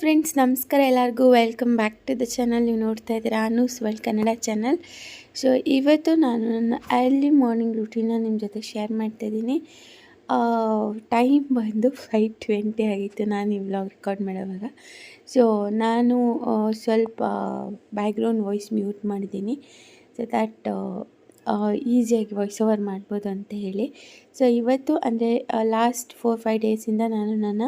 Friends ನಮಸ್ಕಾರ ಎಲ್ಲರಿಗೂ. Welcome back to the channel ನೀವು ನೋಡ್ತಾ ಇದ್ದೀರಾ Anu's world Kannada channel so ಇವತ್ತು ನಾನು ನನ್ನ ಅರ್ಲಿ ಮಾರ್ನಿಂಗ್ ರುಟೀನ ನಿಮ್ಮ ಜೊತೆ ಶೇರ್ ಮಾಡ್ತಾ ಇದ್ದೀನಿ. ಟೈಮ್ ಬಂದು ಫೈವ್ ಟ್ವೆಂಟಿ ಆಗಿತ್ತು ನಾನು ಈ ವ್ಲಾಗ್ ರೆಕಾರ್ಡ್ ಮಾಡೋವಾಗ. ಸೊ ನಾನು ಸ್ವಲ್ಪ ಬ್ಯಾಕ್ಗ್ರೌಂಡ್ ವಾಯ್ಸ್ ಮ್ಯೂಟ್ ಮಾಡಿದ್ದೀನಿ. ಸೊ ದ್ಯಾಟ್ ಈಸಿಯಾಗಿ ವಾಯ್ಸ್ ಓವರ್ ಮಾಡ್ಬೋದು ಅಂತ ಹೇಳಿ. ಸೊ ಇವತ್ತು ಅಂದರೆ ಲಾಸ್ಟ್ ಫೋರ್ ಫೈವ್ ಡೇಸಿಂದ ನಾನು ನನ್ನ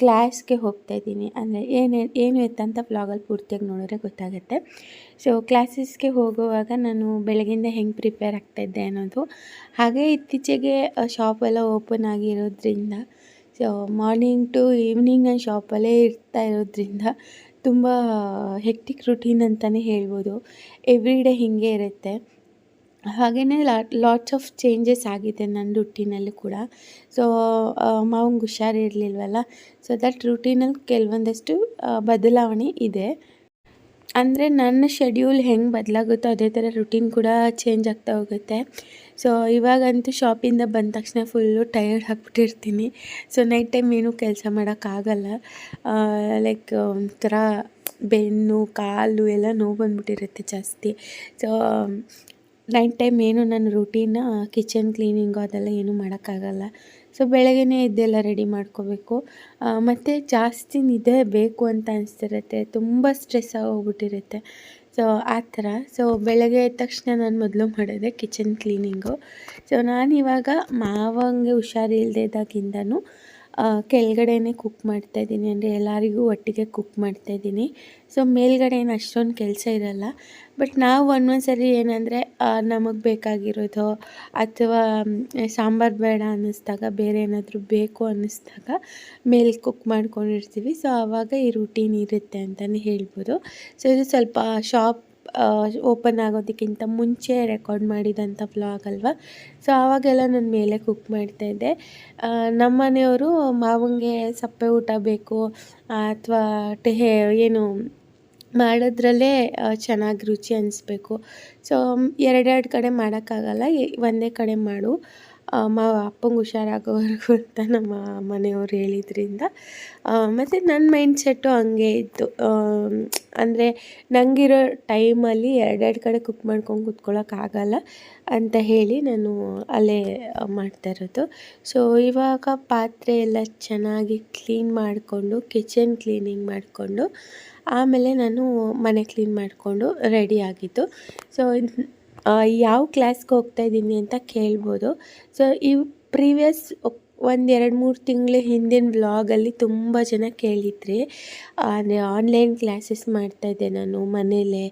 ಕ್ಲಾಸ್ಗೆ ಹೋಗ್ತಾ ಇದ್ದೀನಿ. ಅಂದರೆ ಏನು ಏನು ಎತ್ತಂತ ವ್ಲಾಗಲ್ಲಿ ಪೂರ್ತಿಯಾಗಿ ನೋಡಿದ್ರೆ ಗೊತ್ತಾಗುತ್ತೆ. ಸೊ ಕ್ಲಾಸಸ್ಗೆ ಹೋಗುವಾಗ ನಾನು ಬೆಳಗಿಂದ ಹೆಂಗೆ ಪ್ರಿಪೇರ್ ಆಗ್ತಾಯಿದ್ದೆ ಅನ್ನೋದು. ಹಾಗೆ ಇತ್ತೀಚೆಗೆ ಶಾಪ್ ಎಲ್ಲ ಓಪನ್ ಆಗಿರೋದ್ರಿಂದ ಸೊ ಮಾರ್ನಿಂಗ್ ಟು ಈವ್ನಿಂಗ್ ನಾನು ಶಾಪಲ್ಲೇ ಇರ್ತಾ ಇರೋದ್ರಿಂದ ತುಂಬ ಹೆಕ್ಟಿಕ್ ರುಟೀನ್ ಅಂತಲೇ ಹೇಳ್ಬೋದು. ಎವ್ರಿ ಡೇ ಹೀಗೆ ಇರುತ್ತೆ. ಹಾಗೆಯೇ ಲಾಟ್ಸ್ ಆಫ್ ಚೇಂಜಸ್ ಆಗಿದೆ ನನ್ನ ರುಟೀನಲ್ಲಿ ಕೂಡ. ಸೊ ಮಾವಂಗೆ ಹುಷಾರಿರಲಿಲ್ವಲ್ಲ? ಸೊ ದಟ್ ರುಟೀನಲ್ಲಿ ಕೆಲವೊಂದಷ್ಟು ಬದಲಾವಣೆ ಇದೆ. ಅಂದರೆ ನನ್ನ ಶೆಡ್ಯೂಲ್ ಹೆಂಗೆ ಬದಲಾಗುತ್ತೋ ಅದೇ ಥರ ರುಟೀನ್ ಕೂಡ ಚೇಂಜ್ ಆಗ್ತಾ ಹೋಗುತ್ತೆ. ಸೊ ಇವಾಗಂತೂ ಶಾಪಿಂದ ಬಂದ ತಕ್ಷಣ ಫುಲ್ಲು ಟಯರ್ಡ್ ಹಾಕ್ಬಿಟ್ಟಿರ್ತೀನಿ ಸೊ ನೈಟ್ ಟೈಮ್ ಏನೂ ಕೆಲಸ ಮಾಡೋಕ್ಕಾಗಲ್ಲ ಲೈಕ್ ಒಂಥರ ಬೆನ್ನು, ಕಾಲು ಎಲ್ಲ ನೋವು ಬಂದ್ಬಿಟ್ಟಿರುತ್ತೆ ಜಾಸ್ತಿ. ಸೊ ನೈಟ್ ಟೈಮ್ ಏನು ನನ್ನ ರುಟೀನ ಕಿಚನ್ ಕ್ಲೀನಿಂಗು ಅದೆಲ್ಲ ಏನೂ ಮಾಡೋಕ್ಕಾಗಲ್ಲ. ಸೊ ಬೆಳಗ್ಗೆ ಎದ್ದೆಲ್ಲ ರೆಡಿ ಮಾಡ್ಕೋಬೇಕು. ಮತ್ತು ಜಾಸ್ತಿ ನಿದ್ದೆ ಬೇಕು ಅಂತ ಅನಿಸ್ತಿರುತ್ತೆ. ತುಂಬ ಸ್ಟ್ರೆಸ್ ಆಗೋಗ್ಬಿಟ್ಟಿರುತ್ತೆ. ಸೊ ಆ ಥರ. ಸೊ ಬೆಳಗ್ಗೆ ಎದ್ದ ತಕ್ಷಣ ನಾನು ಮೊದಲು ಮಾಡೋದೆ ಕಿಚನ್ ಕ್ಲೀನಿಂಗು ಸೊ ನಾನಿವಾಗ ಮಾವಂಗೆ ಹುಷಾರಿಲ್ಲದೆ ಇದ್ದಾಗಿಂದನೂ ಕೆಳಗಡೆನೇ ಕುಕ್ ಮಾಡ್ತಾ ಇದ್ದೀನಿ. ಅಂದರೆ ಎಲ್ಲರಿಗೂ ಒಟ್ಟಿಗೆ ಕುಕ್ ಮಾಡ್ತಾಯಿದ್ದೀನಿ ಸೊ ಮೇಲ್ಗಡೆ ಏನು ಅಷ್ಟೊಂದು ಕೆಲಸ ಇರಲ್ಲ. ಬಟ್ ನಾವು ಒಂದೊಂದು ಸರಿ ಏನಂದರೆ ನಮಗೆ ಬೇಕಾಗಿರೋದು ಅಥವಾ ಸಾಂಬಾರು ಬೇಡ ಅನ್ನಿಸ್ದಾಗ, ಬೇರೆ ಏನಾದರೂ ಬೇಕು ಅನ್ನಿಸ್ದಾಗ ಮೇಲೆ ಕುಕ್ ಮಾಡ್ಕೊಂಡಿರ್ತೀವಿ. ಸೊ ಆವಾಗ ಈ ರೂಟೀನ್ ಇರುತ್ತೆ ಅಂತಲೇ ಹೇಳ್ಬೋದು. ಸೊ ಇದು ಸ್ವಲ್ಪ ಶಾಪ್ ಓಪನ್ ಆಗೋದಕ್ಕಿಂತ ಮುಂಚೆ ರೆಕಾರ್ಡ್ ಮಾಡಿದಂಥ ವ್ಲಾಗ್ ಅಲ್ವಾ? ಸೊ ಆವಾಗೆಲ್ಲ ನಾನು ಮೇಲೆ ಕುಕ್ ಮಾಡ್ತಾಯಿದ್ದೆ ನಮ್ಮ ಮನೆಯವರು ಮಾವಂಗೆ ಸಪ್ಪೆ ಊಟ ಬೇಕು ಅಥವಾ ಟೆಹೆ ಏನು ಮಾಡೋದ್ರಲ್ಲೇ ಚೆನ್ನಾಗಿ ರುಚಿ ಅನಿಸ್ಬೇಕು. ಸೊ ಎರಡೆರಡು ಕಡೆ ಮಾಡೋಕ್ಕಾಗಲ್ಲ ಒಂದೇ ಕಡೆ ಮಾಡು. ಮಾವ ಅಪ್ಪಂಗೆ ಹುಷಾರಾಗೋವರೆಗೂ ಅಂತ ನಮ್ಮ ಮನೆಯವ್ರು ಹೇಳಿದ್ರಿಂದ. ಮತ್ತು ನನ್ನ ಮೈಂಡ್ ಸೆಟ್ಟು ಹಂಗೆ ಇತ್ತು. ಅಂದರೆ ನನಗಿರೋ ಟೈಮಲ್ಲಿ ಎರಡೆರಡು ಕಡೆ ಕುಕ್ ಮಾಡ್ಕೊಂಡು ಕೂತ್ಕೊಳ್ಳೋಕ್ಕಾಗಲ್ಲ ಅಂತ ಹೇಳಿ ನಾನು ಅಲ್ಲೇ ಮಾಡ್ತಾ ಇರೋದು. ಸೊ ಇವಾಗ ಪಾತ್ರೆ ಎಲ್ಲ ಚೆನ್ನಾಗಿ ಕ್ಲೀನ್ ಮಾಡಿಕೊಂಡು ಕಿಚನ್ ಕ್ಲೀನಿಂಗ್ ಮಾಡಿಕೊಂಡು, ಆಮೇಲೆ ನಾನು ಮನೆ ಕ್ಲೀನ್ ಮಾಡಿಕೊಂಡು ರೆಡಿ ಆಗಿತ್ತು ಸೊ ಯಾವ ಕ್ಲಾಸ್ಗೆ ಹೋಗ್ತಾ ಇದ್ದೀನಿ ಅಂತ ಕೇಳ್ಬೋದು. ಸೊ ಈ ಪ್ರೀವಿಯಸ್ ಒಂದು ಎರಡು ಮೂರು ತಿಂಗಳ ಹಿಂದಿನ ವ್ಲಾಗಲ್ಲಿ ತುಂಬ ಜನ ಕೇಳಿದ್ರಿ ಅಂದರೆ ಆನ್ಲೈನ್ ಕ್ಲಾಸಸ್ ಮಾಡ್ತಾಯಿದ್ದೆ ನಾನು ಮನೇಲೇ,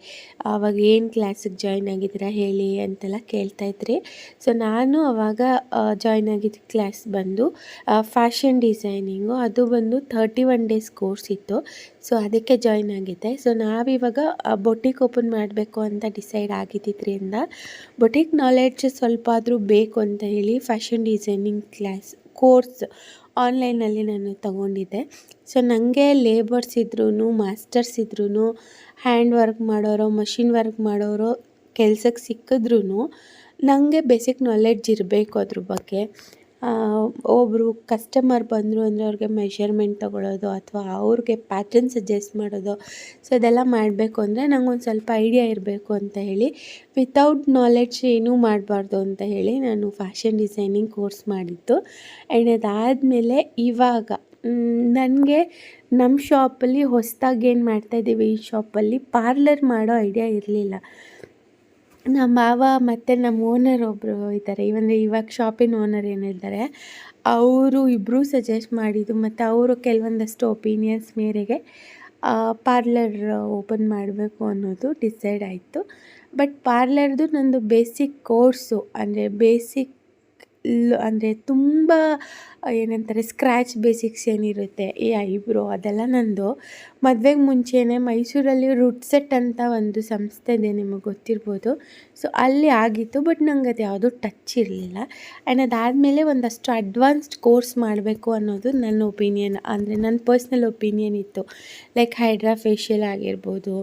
ಆವಾಗ ಏನು ಕ್ಲಾಸಿಗೆ ಜಾಯ್ನ್ ಆಗಿದ್ದೀರಾ ಹೇಳಿ ಅಂತೆಲ್ಲ ಕೇಳ್ತಾಯಿದ್ರಿ ಸೊ ನಾನು ಆವಾಗ ಜಾಯ್ನ್ ಆಗಿದ್ದ ಕ್ಲಾಸ್ ಬಂದು ಫ್ಯಾಷನ್ ಡಿಸೈನಿಂಗು ಅದು ಬಂದು ಥರ್ಟಿ ಒನ್ ಡೇಸ್ ಕೋರ್ಸ್ ಇತ್ತು. ಸೊ ಅದಕ್ಕೆ ಜಾಯ್ನ್ ಆಗಿದ್ದೆ. ಸೊ ನಾವಿವಾಗ ಬೊಟಿಕ್ ಓಪನ್ ಮಾಡಬೇಕು ಅಂತ ಡಿಸೈಡ್ ಆಗಿದ್ದರಿಂದ ಬೊಟಿಕ್ ನಾಲೆಡ್ಜ್ ಸ್ವಲ್ಪ ಆದರೂ ಬೇಕು ಅಂತ ಹೇಳಿ ಫ್ಯಾಷನ್ ಡಿಸೈನಿಂಗ್ ಕ್ಲಾಸ್ ಕೋರ್ಸ್ ಆನ್ಲೈನಲ್ಲಿ ನಾನು ತಗೊಂಡಿದ್ದೆ. ಸೊ ನನಗೆ ಲೇಬರ್ಸ್ ಇದ್ರೂ ಮಾಸ್ಟರ್ಸ್ ಇದ್ರೂ ಹ್ಯಾಂಡ್ ವರ್ಕ್ ಮಾಡೋರು, ಮಷಿನ್ ವರ್ಕ್ ಮಾಡೋರು ಕೆಲ್ಸಕ್ಕೆ ಸಿಕ್ಕಿದ್ರೂ ನನಗೆ ಬೇಸಿಕ್ ನಾಲೆಡ್ಜ್ ಇರಬೇಕು ಅದ್ರ ಬಗ್ಗೆ. ಒಬ್ಬರು ಕಸ್ಟಮರ್ ಬಂದರು ಅಂದರೆ ಅವ್ರಿಗೆ ಮೆಷರ್ಮೆಂಟ್ ತೊಗೊಳ್ಳೋದು ಅಥವಾ ಅವ್ರಿಗೆ ಪ್ಯಾಟರ್ನ್ ಸಜೆಸ್ಟ್ ಮಾಡೋದು. ಸೊ ಅದೆಲ್ಲ ಮಾಡಬೇಕು ಅಂದರೆ ನಂಗೊಂದು ಸ್ವಲ್ಪ ಐಡಿಯಾ ಇರಬೇಕು ಅಂತ ಹೇಳಿ ವಿತೌಟ್ ನಾಲೆಡ್ಜ್ ಏನೂ ಮಾಡಬಾರ್ದು ಅಂತ ಹೇಳಿ ನಾನು ಫ್ಯಾಷನ್ ಡಿಸೈನಿಂಗ್ ಕೋರ್ಸ್ ಮಾಡಿದ್ದು. ಆ್ಯಂಡ್ ಅದಾದಮೇಲೆ ಇವಾಗ ನನಗೆ ನಮ್ಮ ಶಾಪಲ್ಲಿ ಹೊಸದಾಗಿ ಏನು ಮಾಡ್ತಾಯಿದ್ದೀವಿ ಈ ಶಾಪಲ್ಲಿ ಪಾರ್ಲರ್ ಮಾಡೋ ಐಡಿಯಾ ಇರಲಿಲ್ಲ. ನಮ್ಮ ಮಾವ ಮತ್ತು ನಮ್ಮ ಓನರ್ ಒಬ್ಬರು ಇದ್ದಾರೆ. ಇವಂದರೆ ಇವಾಗ ಶಾಪಿನ ಓನರ್ ಏನಿದ್ದಾರೆ, ಅವರು ಇಬ್ಬರೂ ಸಜೆಸ್ಟ್ ಮಾಡಿದ್ದು ಮತ್ತು ಅವರು ಕೆಲವೊಂದಷ್ಟು ಒಪಿನಿಯನ್ಸ್ ಮೇರೆಗೆ ಪಾರ್ಲರ್ ಓಪನ್ ಮಾಡಬೇಕು ಅನ್ನೋದು ಡಿಸೈಡ್ ಆಯಿತು. ಬಟ್ ಪಾರ್ಲರ್ದು ನಂದು ಬೇಸಿಕ್ ಕೋರ್ಸು ಅಂದರೆ ಬೇಸಿಕ್ ಅಂದರೆ ತುಂಬ ಏನಂತಾರೆ ಸ್ಕ್ರ್ಯಾಚ್ ಬೇಸಿಕ್ಸ್ ಏನಿರುತ್ತೆ ಈ ಐಬ್ರೋ ಅದೆಲ್ಲ ನಂದು. ಮದುವೆಗೆ ಮುಂಚೆನೇ ಮೈಸೂರಲ್ಲಿ ರೂಟ್ ಸೆಟ್ ಅಂತ ಒಂದು ಸಂಸ್ಥೆ ಇದೆ, ನಿಮಗೆ ಗೊತ್ತಿರ್ಬೋದು. ಸೊ ಅಲ್ಲಿ ಆಗಿತ್ತು, ಬಟ್ ನಂಗೆ ಅದು ಯಾವುದೂ ಟಚ್ ಇರಲಿಲ್ಲ. ಆ್ಯಂಡ್ ಅದಾದಮೇಲೆ ಒಂದಷ್ಟು ಅಡ್ವಾನ್ಸ್ಡ್ ಕೋರ್ಸ್ ಮಾಡಬೇಕು ಅನ್ನೋದು ನನ್ನ ಒಪಿನಿಯನ್ ಅಂದರೆ ನನ್ನ ಪರ್ಸ್ನಲ್ ಒಪಿನಿಯನ್ ಇತ್ತು. ಲೈಕ್ ಹೈಡ್ರಾ ಫೇಶಿಯಲ್ ಆಗಿರ್ಬೋದು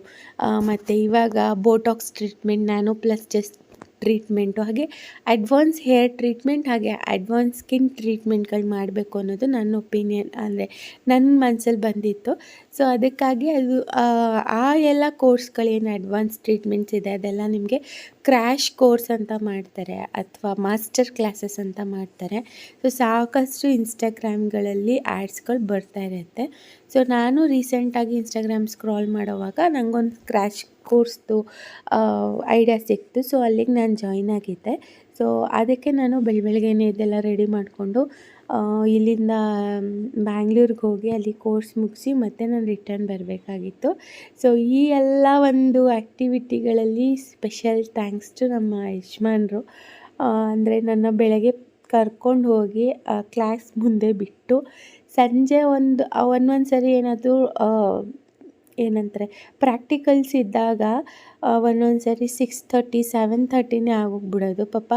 ಮತ್ತು ಇವಾಗ ಬೋಟಾಕ್ಸ್ ಟ್ರೀಟ್ಮೆಂಟ್ ನಾನು ಪ್ಲಸ್ ಜಸ್ಟ್ ಟ್ರೀಟ್ಮೆಂಟು ಹಾಗೆ ಅಡ್ವಾನ್ಸ್ ಹೇರ್ ಟ್ರೀಟ್ಮೆಂಟ್ ಹಾಗೆ ಅಡ್ವಾನ್ಸ್ ಸ್ಕಿನ್ ಟ್ರೀಟ್ಮೆಂಟ್ಗಳು ಮಾಡಬೇಕು ಅನ್ನೋದು ನನ್ನ ಒಪಿನಿಯನ್ ಅಂದರೆ ನನ್ನ ಮನಸ್ಸಲ್ಲಿ ಬಂದಿತ್ತು. ಸೊ ಅದಕ್ಕಾಗಿ ಅದು ಆ, ಎಲ್ಲ ಕೋರ್ಸ್ಗಳೇನು ಅಡ್ವಾನ್ಸ್ ಟ್ರೀಟ್ಮೆಂಟ್ಸ್ ಇದೆ ಅದೆಲ್ಲ ನಿಮಗೆ ಕ್ರ್ಯಾಶ್ ಕೋರ್ಸ್ ಅಂತ ಮಾಡ್ತಾರೆ ಅಥವಾ ಮಾಸ್ಟರ್ ಕ್ಲಾಸಸ್ ಅಂತ ಮಾಡ್ತಾರೆ. ಸೊ ಸಾಕಷ್ಟು ಇನ್ಸ್ಟಾಗ್ರಾಮ್ಗಳಲ್ಲಿ ಆ್ಯಡ್ಸ್ಗಳು ಬರ್ತಾ ಇರುತ್ತೆ. ಸೊ ನಾನು ರೀಸೆಂಟಾಗಿ ಇನ್ಸ್ಟಾಗ್ರಾಮ್ ಸ್ಕ್ರಾಲ್ ಮಾಡೋವಾಗ ನನಗೊಂದು ಕ್ರ್ಯಾಶ್ ಕೋರ್ಸ್ದು ಐಡಿಯಾ ಸಿಕ್ತು. ಸೊ ಅಲ್ಲಿಗೆ ನಾನು ಜಾಯ್ನ್ ಆಗಿದ್ದೆ. ಸೊ ಅದಕ್ಕೆ ನಾನು ಬೆಳ, ಬೆಳಗ್ಗೆನೇ ಇದೆಲ್ಲ ರೆಡಿ ಮಾಡಿಕೊಂಡು ಇಲ್ಲಿಂದ ಬ್ಯಾಂಗ್ಳೂರಿಗೆ ಹೋಗಿ ಅಲ್ಲಿ ಕೋರ್ಸ್ ಮುಗಿಸಿ ಮತ್ತೆ ನಾನು ರಿಟರ್ನ್ ಬರಬೇಕಾಗಿತ್ತು. ಸೊ ಈ ಎಲ್ಲ ಒಂದು ಆ್ಯಕ್ಟಿವಿಟಿಗಳಲ್ಲಿ ಸ್ಪೆಷಲ್ ಥ್ಯಾಂಕ್ಸ್ ಟು ನಮ್ಮ ಯಜಮಾನ್ರು. ಅಂದರೆ ನನ್ನ ಬೆಳಗ್ಗೆ ಕರ್ಕೊಂಡು ಹೋಗಿ ಕ್ಲಾಸ್ ಮುಂದೆ ಬಿಟ್ಟು ಸಂಜೆ ಒಂದು ಒಂದೊಂದು ಸರಿ ಏನಾದರೂ ಏನಂತಾರೆ ಪ್ರಾಕ್ಟಿಕಲ್ಸ್ ಇದ್ದಾಗ ಒಂದೊಂದು ಸರಿ ಸಿಕ್ಸ್ ಥರ್ಟಿ ಸೆವೆನ್ ಥರ್ಟಿನೇ ಆಗೋಗ್ಬಿಡೋದು. ಪಾಪ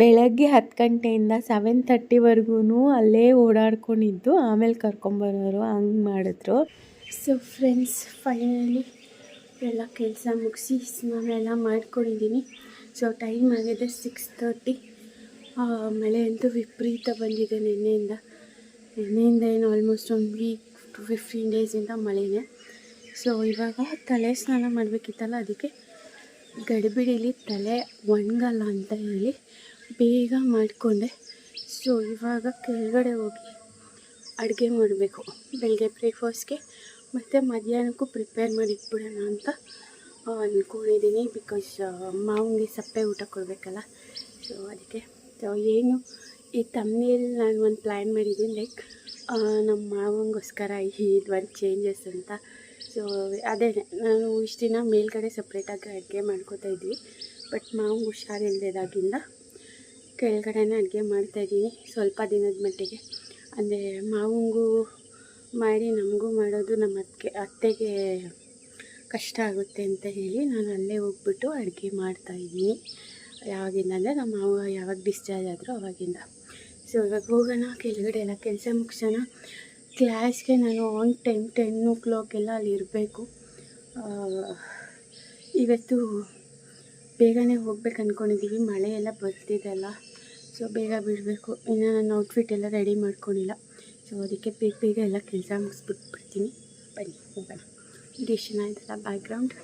ಬೆಳಗ್ಗೆ ಹತ್ತು ಗಂಟೆಯಿಂದ ಸೆವೆನ್ ಥರ್ಟಿವರೆಗೂ ಅಲ್ಲೇ ಓಡಾಡ್ಕೊಂಡಿದ್ದು, ಆಮೇಲೆ ಕರ್ಕೊಂಬರೋರು ಹಂಗೆ ಮಾಡಿದ್ರು. ಸೊ ಫ್ರೆಂಡ್ಸ್ ಫೈನಲಿ ಎಲ್ಲ ಕೆಲಸ ಮುಗಿಸಿ, ಸ್ನಾನ ಮಾಡ್ಕೊಂಡಿದ್ದೀನಿ ಸೊ ಟೈಮ್ ಆಗಿದೆ ಸಿಕ್ಸ್ ತರ್ಟಿ ಮಳೆ ಅಂತೂ ವಿಪರೀತ ಬಂದಿದೆ ನಿನ್ನೆಯಿಂದ. ನಿನ್ನೆಯಿಂದ ಏನು ಆಲ್ಮೋಸ್ಟ್ ಒಂದು ವೀಕ್ ಟು ಫಿಫ್ಟೀನ್ ಡೇಸಿಂದ ಮಳೆನೇ. ಸೊ ಇವಾಗ ತಲೆ ಸ್ನಾನ ಮಾಡಬೇಕಿತ್ತಲ್ಲ ಅದಕ್ಕೆ ಗಡಿಬಿಡಿಲಿ ತಲೆ ಒಣಗಲ್ಲ ಅಂತ ಹೇಳಿ ಬೇಗ ಮಾಡಿಕೊಂಡೆ. ಸೊ ಇವಾಗ ಕೆಳಗಡೆ ಹೋಗಿ ಅಡುಗೆ ಮಾಡಬೇಕು. ಬೆಳಗ್ಗೆ ಬ್ರೇಕ್ಫಾಸ್ಟ್ಗೆ ಮತ್ತು ಮಧ್ಯಾಹ್ನಕ್ಕೂ ಪ್ರಿಪೇರ್ ಮಾಡಿಟ್ಬಿಡೋಣ ಅಂತ ಅಂದ್ಕೊಂಡಿದ್ದೀನಿ ಬಿಕಾಸ್ ಮಾವಿನ ಸಪ್ಪೆ ಊಟ ಕೊಡಬೇಕಲ್ಲ. ಸೊ ಅದಕ್ಕೆ ಸೊ ಏನು? ಈ ತಮ್ಮನೇಲಿ ನಾನು ಒಂದು ಪ್ಲ್ಯಾನ್ ಮಾಡಿದ್ದೀನಿ ಲೈಕ್ ನಮ್ಮ ಮಾವಂಗೋಸ್ಕರ ಇದು ಒಂದು ಚೇಂಜಸ್ ಅಂತ. ಸೊ ಅದೇ, ನಾನು ಇಷ್ಟು ದಿನ ಮೇಲ್ಗಡೆ ಸಪ್ರೇಟಾಗಿ ಅಡುಗೆ ಮಾಡ್ಕೋತಾ ಇದ್ವಿ. ಬಟ್ ಮಾವಂಗೆ ಹುಷಾರಿಲ್ಲದಾಗಿಂದ ಕೆಳಗಡೆನೇ ಅಡುಗೆ ಮಾಡ್ತಾಯಿದ್ದೀನಿ ಸ್ವಲ್ಪ ದಿನದ ಮಟ್ಟಿಗೆ. ಅಂದರೆ ಮಾವಂಗೂ ಮಾಡಿ, ನಮಗೂ ಮಾಡೋದು ನಮ್ಮ ಅತ್ತಿಗೆ ಅತ್ತೆಗೆ ಕಷ್ಟ ಆಗುತ್ತೆ ಅಂತ ಹೇಳಿ ನಾನು ಅಲ್ಲೇ ಹೋಗ್ಬಿಟ್ಟು ಅಡುಗೆ ಮಾಡ್ತಾಯಿದ್ದೀನಿ ಯಾವಾಗಿಂದ ಅಂದರೆ ನಮ್ಮ ಮಾವ ಯಾವಾಗ ಡಿಸ್ಚಾರ್ಜ್ ಆದರೂ ಅವಾಗಿಂದ. ಸೊ ಇವಾಗ ಹೋಗೋಣ, ಕೆಳಗಡೆ ಎಲ್ಲ ಕೆಲಸ ಮುಗಿಸೋಣ. ಕ್ಲಾಸ್ಗೆ ನಾನು ಆನ್ ಟೈಮ್ ಟೆನ್ ಓ ಕ್ಲಾಕೆಲ್ಲ ಅಲ್ಲಿ ಇರಬೇಕು. ಇವತ್ತು ಬೇಗನೆ ಹೋಗ್ಬೇಕು ಅಂದ್ಕೊಂಡಿದ್ದೀವಿ ಮಳೆ ಎಲ್ಲ ಬರ್ತಿದೆಲ್ಲ ಸೊ ಬೇಗ ಬಿಡಬೇಕು. ಇನ್ನು ನನ್ನ ಔಟ್ಫಿಟ್ ಎಲ್ಲ ರೆಡಿ ಮಾಡ್ಕೊಂಡಿಲ್ಲ. ಸೊ ಅದಕ್ಕೆ ಬೇಗ ಬೇಗ ಎಲ್ಲ ಕೆಲಸ ಮುಗಿಸ್ಬಿಟ್ಟು ಬಿಡ್ತೀನಿ. ಬನ್ನಿ, ಹೋಗೋಣ. ಇದು ಚೆನ್ನಾಗಿದೆಲ್ಲ ಬ್ಯಾಕ್ಗ್ರೌಂಡ್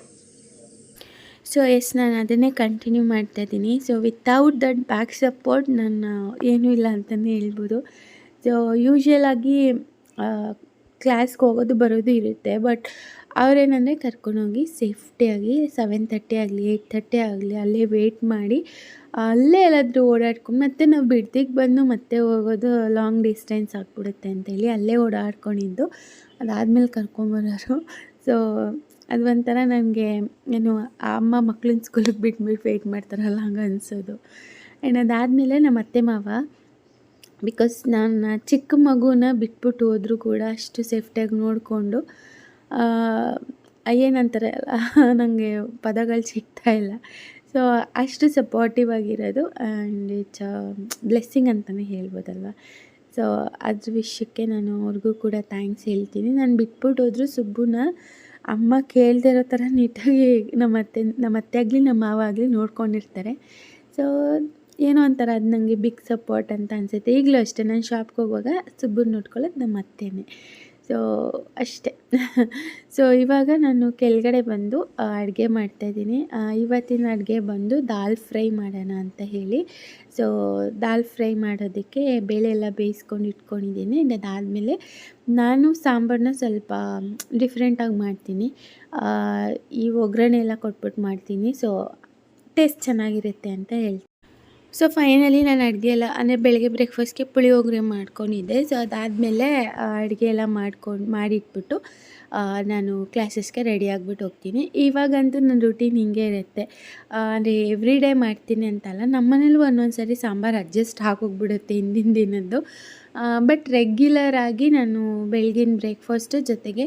ಸೊ ಎಸ್ ನಾನು ಅದನ್ನೇ ಕಂಟಿನ್ಯೂ ಮಾಡ್ತಾ ಇದ್ದೀನಿ. So without that back support ನಾನು ಏನೂ ಇಲ್ಲ ಅಂತಲೇ ಹೇಳ್ಬೋದು. ಸೊ ಯೂಶ್ವಲಾಗಿ ಕ್ಲಾಸ್ಗೆ ಹೋಗೋದು ಬರೋದು ಇರುತ್ತೆ. ಬಟ್ ಅವರೇನಂದರೆ ಕರ್ಕೊಂಡೋಗಿ ಸೇಫ್ಟಿಯಾಗಿ ಸೆವೆನ್ ತರ್ಟಿ ಆಗಲಿ ಏಯ್ಟ್ ತರ್ಟಿ ಆಗಲಿ, ಅಲ್ಲೇ ವೆಯ್ಟ್ ಮಾಡಿ, ಅಲ್ಲೇ ಎಲ್ಲಾದರೂ ಓಡಾಡ್ಕೊಂಡು, ಮತ್ತೆ ನಾವು ಬಿಡ್ದಿಗೆ ಬಂದು ಮತ್ತೆ ಹೋಗೋದು ಲಾಂಗ್ ಡಿಸ್ಟೆನ್ಸ್ ಆಗ್ಬಿಡುತ್ತೆ ಅಂತೇಳಿ ಅಲ್ಲೇ ಓಡಾಡ್ಕೊಂಡಿದ್ದು. ಅದಾದಮೇಲೆ ಕರ್ಕೊಂಬರೋರು ಸೊ ಅದು ಒಂಥರ ನನಗೆ ಏನು ಅಮ್ಮ ಮಕ್ಳನ್ನ ಸ್ಕೂಲಿಗೆ ಬಿಟ್ಬಿಟ್ಟು ವೆಯ್ಟ್ ಮಾಡ್ತಾರಲ್ಲ, ಹಂಗೆ ಅನಿಸೋದು. ಆ್ಯಂಡ್ ಅದಾದಮೇಲೆ ನಮ್ಮ ಅತ್ತೆ ಮಾವ ಬಿಕಾಸ್ ನಾನು ಚಿಕ್ಕ ಮಗುನ ಬಿಟ್ಬಿಟ್ಟು ಹೋದರೂ ಕೂಡ ಅಷ್ಟು ಸೇಫ್ಟಿಯಾಗಿ ನೋಡಿಕೊಂಡು ಏನಂತಾರೆ ಅಲ್ಲ ನನಗೆ ಪದಗಳು ಸಿಗ್ತಾ ಇಲ್ಲ. ಸೊ ಅಷ್ಟು ಸಪೋರ್ಟಿವ್ ಆಗಿರೋದು ಆ್ಯಂಡ್ ಇಟ್ಸ್ ಬ್ಲೆಸ್ಸಿಂಗ್ ಅಂತಲೇ ಹೇಳ್ಬೋದಲ್ವ? ಸೊ ಅದ್ರ ವಿಷಯಕ್ಕೆ ನಾನು ಅವ್ರಿಗೂ ಕೂಡ ಥ್ಯಾಂಕ್ಸ್ ಹೇಳ್ತೀನಿ. ನಾನು ಬಿಟ್ಬಿಟ್ಟು ಹೋದರೂ ಸುಬ್ಬುನ ಅಮ್ಮ ಕೇಳ್ದಿರೋ ಇರೋ ಥರ ನೀಟಾಗಿ ನಮ್ಮ ಅತ್ತೆ ನಮ್ಮ ಅತ್ತೆ ಆಗಲಿ, ನಮ್ಮ ಮಾವ ಆಗಲಿ ನೋಡ್ಕೊಂಡಿರ್ತಾರೆ. ಸೊ ಏನೋ ಒಂಥರ ಅದು ನನಗೆ ಬಿಗ್ ಸಪೋರ್ಟ್ ಅಂತ ಅನಿಸುತ್ತೆ. ಈಗಲೂ ಅಷ್ಟೇ, ನಾನು ಶಾಪ್ಗೆ ಹೋಗುವಾಗ ಸುಬ್ಬನ ನೋಡ್ಕೊಳ್ಳೋದು ನಮ್ಮ ಅತ್ತೆನೇ. ಸೊ ಅಷ್ಟೇ. ಸೊ ಇವಾಗ ನಾನು ಕೆಳಗಡೆ ಬಂದು ಅಡುಗೆ ಮಾಡ್ತಾಯಿದ್ದೀನಿ ಇವತ್ತಿನ ಅಡುಗೆ ಬಂದು ದಾಲ್ ಫ್ರೈ ಮಾಡೋಣ ಅಂತ ಹೇಳಿ. ಸೊ ದಾಲ್ ಫ್ರೈ ಮಾಡೋದಕ್ಕೆ ಬೇಳೆ ಎಲ್ಲ ಬೇಯಿಸ್ಕೊಂಡು ಇಟ್ಕೊಂಡಿದ್ದೀನಿ. ಅದಾದಮೇಲೆ ನಾನು ಸಾಂಬಾರನ್ನ ಸ್ವಲ್ಪ ಡಿಫ್ರೆಂಟಾಗಿ ಮಾಡ್ತೀನಿ. ಈ ಒಗ್ಗರಣೆ ಎಲ್ಲ ಕೊಟ್ಬಿಟ್ಟು ಮಾಡ್ತೀನಿ. ಸೊ ಟೇಸ್ಟ್ ಚೆನ್ನಾಗಿರುತ್ತೆ ಅಂತ ಹೇಳ್ತೀನಿ. ಸೊ ಫೈನಲಿ ನಾನು ಅಡುಗೆ ಎಲ್ಲ, ಅಂದರೆ ಬೆಳಗ್ಗೆ ಬ್ರೇಕ್ಫಾಸ್ಟ್ಗೆ ಪುಳಿಯೋಗರೆ ಮಾಡ್ಕೊಂಡಿದ್ದೆ. ಸೊ ಅದಾದಮೇಲೆ ಅಡುಗೆ ಎಲ್ಲ ಮಾಡ್ಕೊಂಡು, ಮಾಡಿಟ್ಬಿಟ್ಟು ನಾನು ಕ್ಲಾಸಸ್ಗೆ ರೆಡಿ ಆಗಿಬಿಟ್ಟು ಹೋಗ್ತೀನಿ. ಇವಾಗಂತೂ ನನ್ನ ರೂಟೀನ್ ಹಿಂಗೆ ಇರುತ್ತೆ. ಅಂದರೆ ಎವ್ರಿ ಡೇ ಮಾಡ್ತೀನಿ ಅಂತಲ್ಲ ನಮ್ಮ ಮನೇಲೂ ಒಂದೊಂದು ಸರಿ ಸಾಂಬಾರು ಅಡ್ಜಸ್ಟ್ ಆಗೋಗ್ಬಿಡುತ್ತೆ ಹಿಂದಿನ ದಿನದ್ದು. ಬಟ್ ರೆಗ್ಯುಲರ್ ಆಗಿ ನಾನು ಬೆಳಗಿನ ಬ್ರೇಕ್ಫಾಸ್ಟ್ ಜೊತೆಗೆ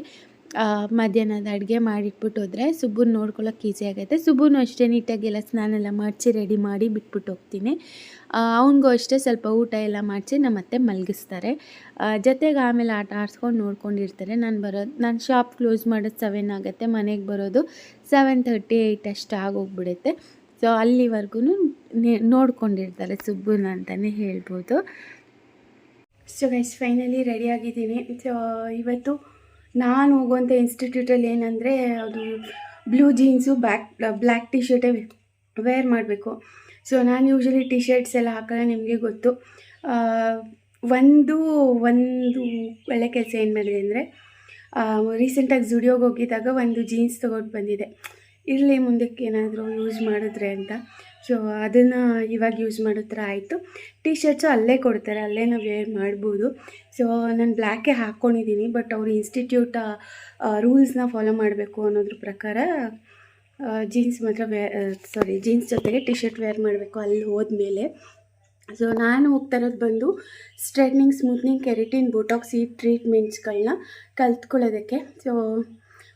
ಮಧ್ಯಾಹ್ನದ ಅಡುಗೆ ಮಾಡಿಟ್ಬಿಟ್ಟು ಹೋದರೆ ಸುಬ್ಬುನ ನೋಡ್ಕೊಳ್ಳೋಕೆ ಈಸಿ ಆಗುತ್ತೆ ಸುಬ್ಬುನು ಅಷ್ಟೇ ನೀಟಾಗಿ ಎಲ್ಲ ಸ್ನಾನ ಎಲ್ಲ ಮಾಡಿಸಿ ರೆಡಿ ಮಾಡಿ ಬಿಟ್ಬಿಟ್ಟು ಹೋಗ್ತೀನಿ. ಅವನಿಗೂ ಅಷ್ಟೇ ಸ್ವಲ್ಪ ಊಟ ಎಲ್ಲ ಮಾಡಿಸಿ ನಮ್ಮ ಅತ್ತೆ ಮಲಗಿಸ್ತಾರೆ. ಜೊತೆಗೆ ಆಮೇಲೆ ಆಟ ಆಡಿಸ್ಕೊಂಡು ನೋಡ್ಕೊಂಡಿರ್ತಾರೆ. ನಾನು ಬರೋದು ನಾನು ಶಾಪ್ ಕ್ಲೋಸ್ ಮಾಡೋದು ಸೆವೆನ್ ಆಗುತ್ತೆ. ಮನೆಗೆ ಬರೋದು ಸೆವೆನ್ ತರ್ಟಿ ಏಯ್ಟ್ ಅಷ್ಟು ಆಗೋಗ್ಬಿಡುತ್ತೆ. ಸೊ ಅಲ್ಲಿವರೆಗೂ ನೋಡ್ಕೊಂಡಿರ್ತಾರೆ ಸುಬ್ಬುನ ಅಂತಲೇ ಹೇಳ್ಬೋದು. ಸೊ ಗೈಸ್ ಫೈನಲಿ ರೆಡಿ ಆಗಿದ್ದೀನಿ. ಸೊ ಇವತ್ತು ನಾನು ಹೋಗುವಂಥ ಇನ್ಸ್ಟಿಟ್ಯೂಟಲ್ಲಿ ಏನಂದರೆ ಅದು blue jeans back black T ಶರ್ಟೇ wear ಮಾಡಬೇಕು. ಸೊ ನಾನು ಯೂಶ್ವಲಿ ಟಿ ಶರ್ಟ್ಸ್ ಎಲ್ಲ ಹಾಕೋಲ್ಲ, ನಿಮಗೆ ಗೊತ್ತು. ಒಂದು ಒಂದು ಒಳ್ಳೆ ಕೆಲಸ ಏನು ಮಾಡಿದೆ ಅಂದರೆ ರೀಸೆಂಟಾಗಿ ಜುಡಿಯೋಗೆ ಹೋಗಿದ್ದಾಗ ಒಂದು ಜೀನ್ಸ್ ತೊಗೊಂಡು ಬಂದಿದೆ. ಇರಲಿ, ಮುಂದಕ್ಕೆ ಏನಾದರೂ ಯೂಸ್ ಮಾಡಿದ್ರೆ ಅಂತ. ಸೊ ಅದನ್ನು ಇವಾಗ ಯೂಸ್ ಮಾಡೋ ಥರ ಆಯಿತು. ಟಿ ಶರ್ಟ್ಸು ಅಲ್ಲೇ ಕೊಡ್ತಾರೆ, ಅಲ್ಲೇ ನಾವು ವೇರ್ ಮಾಡ್ಬೋದು. ಸೊ ನಾನು ಬ್ಲ್ಯಾಕೇ ಹಾಕ್ಕೊಂಡಿದ್ದೀನಿ ಬಟ್ ಅವರು ಇನ್ಸ್ಟಿಟ್ಯೂಟ್ ರೂಲ್ಸ್ನ ಫಾಲೋ ಮಾಡಬೇಕು ಅನ್ನೋದ್ರ ಪ್ರಕಾರ ಜೀನ್ಸ್ ಮಾತ್ರ ವೇ ಸಾರಿ ಜೀನ್ಸ್ ಜೊತೆಗೆ ಟಿ ಶರ್ಟ್ ವೇರ್ ಮಾಡಬೇಕು ಅಲ್ಲಿ ಹೋದ್ಮೇಲೆ. ಸೊ ನಾನು ಹೋಗ್ತಾ ಇರೋದು ಬಂದು ಸ್ಟ್ರೈಟ್ನಿಂಗ್ ಸ್ಮೂತ್ನಿಂಗ್ ಕೆರಿಟಿನ್ ಬೋಟಾಕ್ಸ್ ಟ್ರೀಟ್ಮೆಂಟ್ಸ್ಗಳನ್ನ ಕಲ್ತ್ಕೊಳ್ಳೋದಕ್ಕೆ. ಸೊ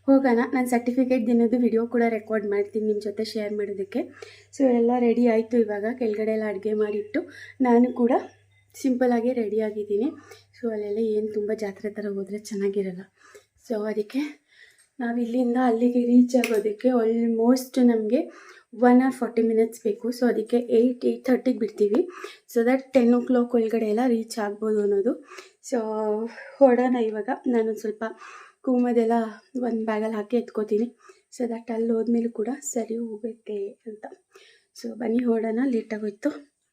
ಹೋಗೋಣ. ನಾನು ಸರ್ಟಿಫಿಕೇಟ್ ದಿನದ್ದು ವಿಡಿಯೋ ಕೂಡ ರೆಕಾರ್ಡ್ ಮಾಡ್ತೀನಿ ನಿಮ್ಮ ಜೊತೆ ಶೇರ್ ಮಾಡೋದಕ್ಕೆ. ಸೊ ಎಲ್ಲ ರೆಡಿ ಆಯಿತು ಇವಾಗ. ಕೆಳಗಡೆ ಎಲ್ಲ ಅಡುಗೆ ಮಾಡಿಟ್ಟು ನಾನು ಕೂಡ ಸಿಂಪಲಾಗಿ ರೆಡಿ ಆಗಿದ್ದೀನಿ. ಸೊ ಅಲ್ಲೆಲ್ಲ ಏನು ತುಂಬ ಜಾತ್ರೆ ಥರ ಹೋದರೆ ಚೆನ್ನಾಗಿರಲ್ಲ. ಸೊ ಅದಕ್ಕೆ ನಾವು ಇಲ್ಲಿಂದ ಅಲ್ಲಿಗೆ ರೀಚ್ ಆಗೋದಕ್ಕೆ ಆಲ್ಮೋಸ್ಟ್ ನಮಗೆ ಒನ್ ಆರ್ ಫಾರ್ಟಿ ಮಿನಿಟ್ಸ್ ಬೇಕು. ಸೊ ಅದಕ್ಕೆ ಏಯ್ಟ್ ಏಯ್ಟ್ ಥರ್ಟಿಗೆ ಬಿಡ್ತೀವಿ. So that ten o'clock ಒಳಗಡೆ ಎಲ್ಲ ರೀಚ್ ಆಗ್ಬೋದು ಅನ್ನೋದು. ಸೊ ಹೊಡೋಣ ಇವಾಗ. ನಾನು ಸ್ವಲ್ಪ ಕೂಮದೆಲ್ಲ ಒಂದು ಬ್ಯಾಗಲ್ಲಿ ಹಾಕಿ ಎತ್ಕೋತೀನಿ. ಸೊ ದಟ್ ಅಲ್ಲಿ ಹೋದ್ಮೇಲೆ ಕೂಡ ಸರಿ ಹೋಗುತ್ತೆ ಅಂತ. ಸೊ ಬನ್ನಿ ಹೊಡೋಣ ಲೇಟಾಗೋಯ್ತು